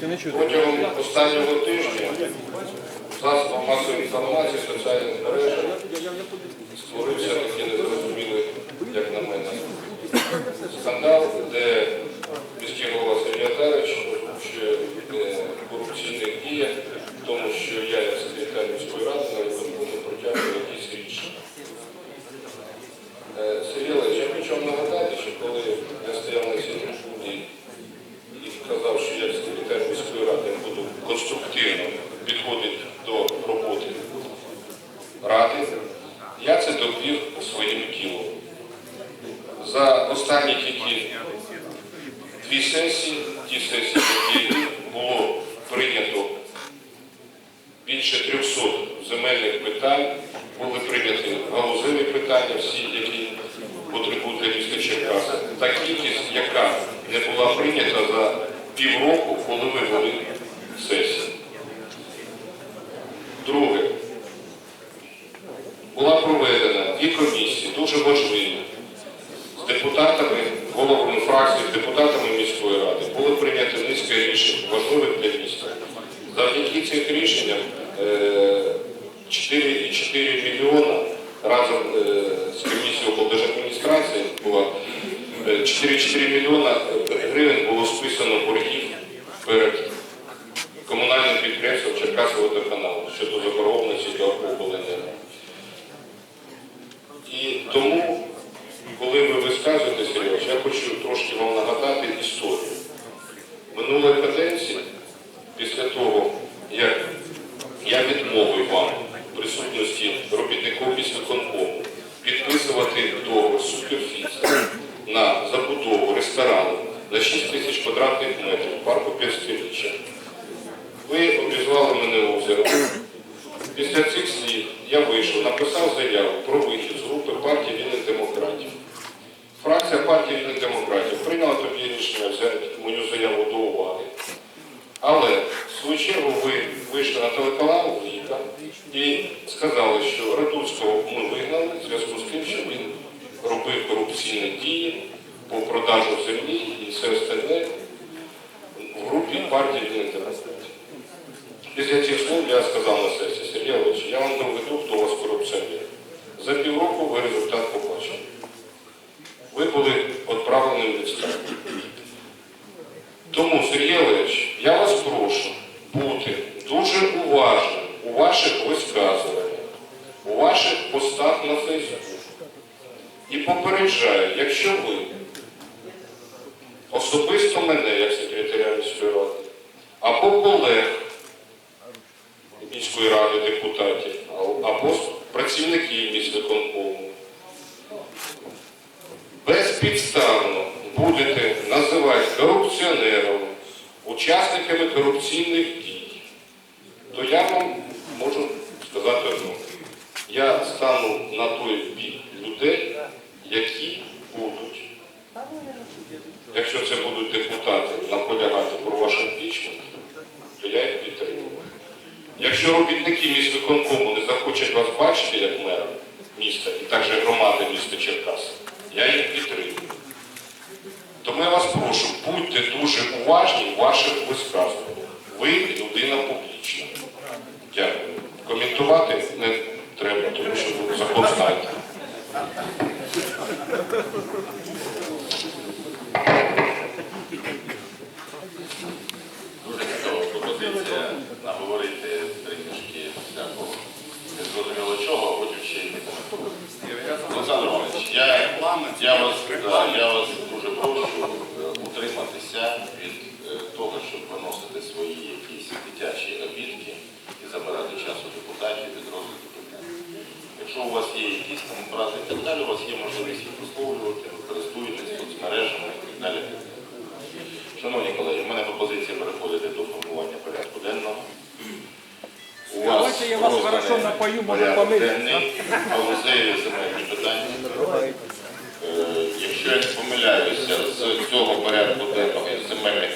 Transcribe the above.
Протягом останнього тижня засобом масової інформації, соціальних мережах створився такий незрозумілий, як на мене, скандал, де міський голова Сергій Азарович озвучує е, корупційних діях, в тому, що я, як секретар міської ради, навіть не протягую якісь рішення. Е, Сергій Олегович, я хочу вам нагадати, що коли я стояв на цій трибуні і сказав, що я секретар міської ради буду конструктивно підходити до роботи ради, я це довів своїм тілом. За останні тільки дві сесії, ті сесії, які було прийнято більше 300 земельних питань, були прийняті галузеві питання, всі, які потребують міста Черкаса. Та кількість, яка не була прийнята за півроку, коли ми вели сесію. Друге, була проведена дві комісії, дуже важливі, з депутатами, головами фракцій, депутатами міської ради. Були прийняті низка рішень, важливих для міста. Завдяки цих рішенням е, 4,4 мільйона разом е, з комісією облдержадміністрації була е, 4,4 мільйона гривень було списано боргів перед водоканалу щодо заборгованості до обленерго. І тому, коли ви висказуєте, Сергій, я хочу трошки вам нагадати історію. Минулої каденції, після того, як я відмовив вам присутності робітників міськвиконкому підписувати договор з суперфіцем на забудову ресторану на 6 тисяч квадратних метрів парку 500-річчя, ви обізвали мене озером. Після цих слів я вийшов, написав заяву про вихід з групи партії вільних демократів. Фракція партії вільних демократів прийняла тоді рішення взяти мою заяву до уваги. Але в свою чергу ви вийшли на телеканал Віка і сказали, що Радуцького ми вигнали в зв'язку з тим, що він робив корупційні дії по продажу землі і все остальне в групі партії вільних демократів. Після цих слов я сказав на сесії, Сергій Олегович, я вам доведу, хто у вас корупціонер. За півроку ви результат. Ви були відправлені в відставку. Тому, Сергій Олегович, я вас прошу бути дуже уважним у ваших висказуваннях, у ваших постах на Фейсбук. І попереджаю, якщо ви особисто мене, як секретаря міської ради, або колег міської ради депутатів, або працівників міськвиконкому, безпідставно будете називати корупціонерами, учасниками корупційних дій, то я вам можу сказати одно. Я стану на той бік людей, які будуть, якщо це будуть депутати, наполягати про ваш імпічмент, то я їх підтримую. Якщо робітники міськвиконкому не захочуть вас бачити як мера міста і також громади міста Черкаси, я їх підтримую. Тому я вас прошу, будьте дуже уважні в ваших висказуваннях. Ви людина публічна. Дякую. Коментувати не треба, тому що закон знаєте. Я, я, вас, да, я вас дуже прошу е, утриматися від е, того, щоб виносити свої якісь дитячі обідки і забирати час у депутатів від розгляду питань. Якщо у вас є якісь там образи і так далі, у вас є можливість їх висловлювати, ви користуєтесь соцмережами і так далі. Шановні колеги, в мене пропозиція переходити до формування порядку денного. У вас Давайте я вас хорошо напою, може, помилитися. денний, галузеві земельні питання. Е, Якщо я не помиляюся, з цього порядку денного земельних